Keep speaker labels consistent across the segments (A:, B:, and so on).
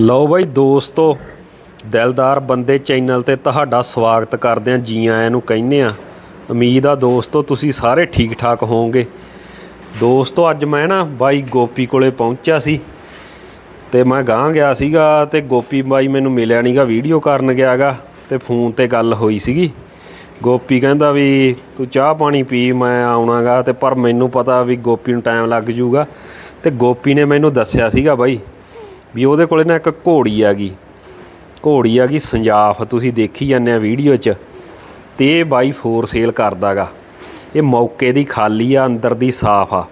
A: ਲਓ ਬਾਈ ਦੋਸਤੋ, ਦਿਲਦਾਰ ਬੰਦੇ ਚੈਨਲ ਤੇ ਤੁਹਾਡਾ ਸਵਾਗਤ ਕਰਦੇ ਆਂ ਜੀ ਆਇਆਂ ਨੂੰ ਕਹਿੰਦੇ ਆ ਉਮੀਦ ਆ ਦੋਸਤੋ, ਤੁਸੀਂ ਸਾਰੇ ਠੀਕ ਠਾਕ ਹੋਵੋਗੇ। ਦੋਸਤੋ, ਅੱਜ ਮੈਂ ਨਾ ਬਾਈ ਗੋਪੀ ਕੋਲੇ ਪਹੁੰਚਿਆ ਸੀ ਤੇ ਮੈਂ ਗਾਂ ਗਿਆ ਸੀਗਾ ਤੇ ਗੋਪੀ ਬਾਈ ਮੈਨੂੰ ਮਿਲਿਆ ਨਹੀਂਗਾ ਵੀਡੀਓ ਕਰਨ ਗਿਆਗਾ ਤੇ ਫੋਨ ਤੇ ਗੱਲ ਹੋਈ ਸੀਗੀ। ਗੋਪੀ ਕਹਿੰਦਾ ਵੀ, ਤੂੰ ਚਾਹ ਪਾਣੀ ਪੀ, ਮੈਂ ਆਉਣਾਗਾ ਤੇ ਪਰ ਮੈਨੂੰ ਪਤਾ ਵੀ ਗੋਪੀ ਨੂੰ ਟਾਈਮ ਲੱਗ ਜਾਊਗਾ ਤੇ ਗੋਪੀ ਨੇ ਮੈਨੂੰ ਦੱਸਿਆ ਸੀਗਾ ਬਾਈ ਵੀ ਉਹਦੇ ਕੋਲੇ ਨਾ ਇੱਕ ਘੋੜੀ ਹੈਗੀ ਘੋੜੀ ਹੈਗੀ ਸੰਜਾਫ, ਤੁਸੀਂ ਦੇਖੀ ਜਾਂਦੇ ਆ ਵੀਡੀਓ 'ਚ। ਤੇ ਇਹ ਬਾਈ ਫੋਰ ਸੇਲ ਕਰਦਾਗਾ। ਇਹ ਮੌਕੇ ਦੀ ਖਾਲੀ ਆ, ਅੰਦਰ ਦੀ ਸਾਫ਼ ਆ।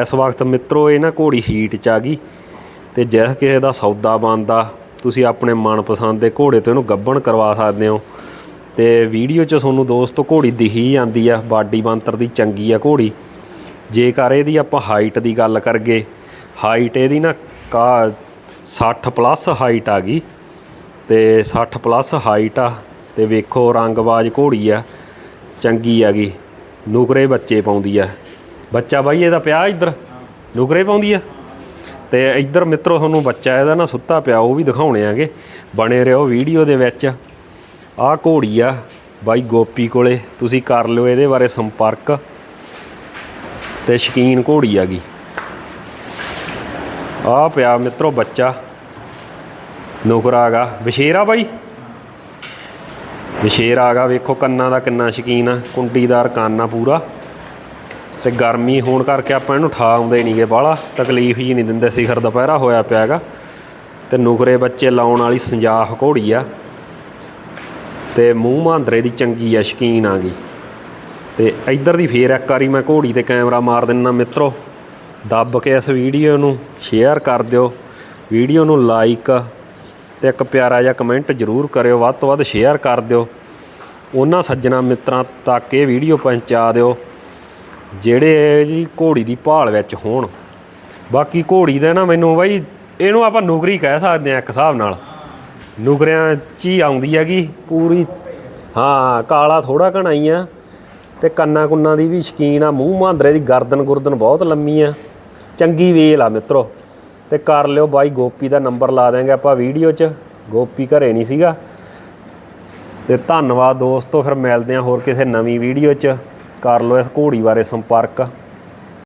A: ਇਸ ਵਕਤ ਮਿੱਤਰੋ, ਇਹ ਨਾ ਘੋੜੀ ਹੀਟ 'ਚ ਆ ਗਈ। ਤੇ ਜਿਸ ਕਿਸੇ ਦਾ ਸੌਦਾ ਬਣਦਾ, ਤੁਸੀਂ ਆਪਣੇ ਮਨਪਸੰਦ ਦੇ ਘੋੜੇ ਤੋਂ ਇਹਨੂੰ ਗੱਬਣ ਕਰਵਾ ਸਕਦੇ ਹੋ। ਤੇ ਵੀਡੀਓ 'ਚ ਤੁਹਾਨੂੰ ਦੋਸਤੋ, ਘੋੜੀ ਦਿਖੀ ਜਾਂਦੀ ਆ, ਬਾਡੀ ਬੰਤਰ ਦੀ ਚੰਗੀ ਆ ਘੋੜੀ। ਜੇਕਰ ਇਹਦੀ ਆਪਾਂ ਹਾਈਟ ਦੀ ਗੱਲ ਕਰਗੇ ਹਾਈਟ ਇਹਦੀ ਨਾ ਕਾ 60 ਪਲੱਸ ਹਾਈਟ ਆ ਗਈ ਤੇ 60 ਪਲੱਸ ਹਾਈਟ ਆ ਤੇ ਵੇਖੋ ਰੰਗਬਾਜ਼ ਘੋੜੀ ਆ, ਚੰਗੀ ਆ ਗਈ। ਨੁਕਰੇ ਬੱਚੇ ਪਾਉਂਦੀ ਆ। ਬੱਚਾ ਬਾਈ, ਇਹਦਾ ਪਿਆ ਇੱਧਰ? ਨੁਕਰੇ ਪਾਉਂਦੀ ਆ? ਤੇ ਇੱਧਰ ਮਿੱਤਰੋ, ਤੁਹਾਨੂੰ ਬੱਚਾ ਇਹਦਾ ਨਾ ਸੁੱਤਾ ਪਿਆ, ਉਹ ਵੀ ਦਿਖਾਉਣੇ ਆਗੇ। ਬਣੇ ਰਹੋ ਵੀਡੀਓ ਦੇ ਵਿੱਚ। ਆਹ ਘੋੜੀ ਆ ਬਾਈ ਗੋਪੀ ਕੋਲੇ। ਤੁਸੀਂ ਕਰ ਲਿਓ ਇਹਦੇ ਬਾਰੇ ਸੰਪਰਕ। ਤੇ ਸ਼ਕੀਨ ਘੋੜੀ ਆ ਗਈ। ਆ ਪਿਆ ਮਿੱਤਰੋ ਬੱਚਾ। ਨੁਕਰਾ ਆਗਾ ਵਿਸ਼ੇਰਾ ਬਾਈ। ਵਿਸ਼ੇਰ ਆਗਾ ਵੇਖੋ ਕੰਨਾਂ ਦਾ ਕਿੰਨਾ ਸ਼ਕੀਨ ਆ। ਕੁੰਡੀਦਾਰ ਕੰਨ ਆ ਪੂਰਾ। ਤੇ ਗਰਮੀ ਹੋਣ ਕਰਕੇ ਆਪਾਂ ਇਹਨੂੰ ਠਾ ਆਉਂਦੇ ਨਹੀਂਗੇ ਬਾਹਲਾ। ਤਕਲੀਫ ਹੀ ਨਹੀਂ ਦਿੰਦੇ। ਸਿਖਰ ਦੁਪਹਿਰਾ ਹੋਇਆ ਪਿਆ ਪਿਆਗਾ ਤੇ ਨੁਕਰੇ ਬੱਚੇ ਲਾਉਣ ਵਾਲੀ ਸੰਜਾਖ ਘੋੜੀ ਆ। ਤੇ ਮੂੰਹ ਮਾਂਦਰੇ ਦੀ ਚੰਗੀ ਆ, ਸ਼ਕੀਨ ਆ ਗਈ। ਤੇ ਇੱਧਰ ਦੀ ਫੇਰ ਇੱਕ ਵਾਰੀ ਮੈਂ ਘੋੜੀ ਤੇ ਕੈਮਰਾ ਮਾਰ ਦਿੰਨਾ ਮਿੱਤਰੋ। ਦੱਬ ਕੇ ਇਸ ਵੀਡੀਓ ਨੂੰ ਸ਼ੇਅਰ ਕਰ ਦਿਓ। ਵੀਡੀਓ ਨੂੰ ਲਾਈਕ ਤੇ ਇੱਕ ਪਿਆਰਾ ਜਿਹਾ ਕਮੈਂਟ ਜ਼ਰੂਰ ਕਰਿਓ। ਵੱਧ ਤੋਂ ਵੱਧ ਸ਼ੇਅਰ ਕਰ ਦਿਓ। ਉਹਨਾਂ ਸੱਜਣਾ ਮਿੱਤਰਾਂ ਤੱਕ ਇਹ ਵੀਡੀਓ ਪਹੁੰਚਾ ਦਿਓ, ਜਿਹੜੇ ਜੀ ਘੋੜੀ ਦੀ ਭਾਲ ਵਿੱਚ ਹੋਣ। ਬਾਕੀ ਘੋੜੀ ਦਾ ਨਾ ਮੈਨੂੰ ਬਾਈ ਇਹਨੂੰ ਆਪਾਂ ਨੁਕਰੀ ਕਹਿ ਸਕਦੇ ਆ ਇੱਕ ਹਿਸਾਬ ਨਾਲ। ਨੁਕਰਿਆਂ 'ਚ ਹੀ ਆਉਂਦੀ ਹੈਗੀ ਪੂਰੀ। ਹਾਂ, ਕਾਲਾ ਥੋੜਾ ਹੀ ਆ ਤੇ ਕੰਨਾਂ ਕੁੰਨਾਂ ਦੀ ਵੀ ਸ਼ਕੀਨ ਆ। ਮੂੰਹ ਮਾਂਦਰੇ ਦੀ ਗਰਦਨ ਗੁਰਦਨ ਬਹੁਤ ਲੰਮੀ ਆ। ਚੰਗੀ ਵੇਲ ਆ ਮਿੱਤਰੋ। ਤੇ ਕਰ ਲਿਓ ਬਾਈ, ਗੋਪੀ ਦਾ ਨੰਬਰ ਲਾ ਦੇਾਂਗੇ ਆਪਾਂ ਵੀਡੀਓ 'ਚ। ਗੋਪੀ ਘਰੇ ਨਹੀਂ ਸੀਗਾ। ਤੇ ਧੰਨਵਾਦ ਦੋਸਤੋ, ਫਿਰ ਮਿਲਦੇ ਹਾਂ ਹੋਰ ਕਿਸੇ ਨਵੀਂ ਵੀਡੀਓ 'ਚ। ਕਰ ਲਓ ਇਸ ਘੋੜੀ ਬਾਰੇ ਸੰਪਰਕ।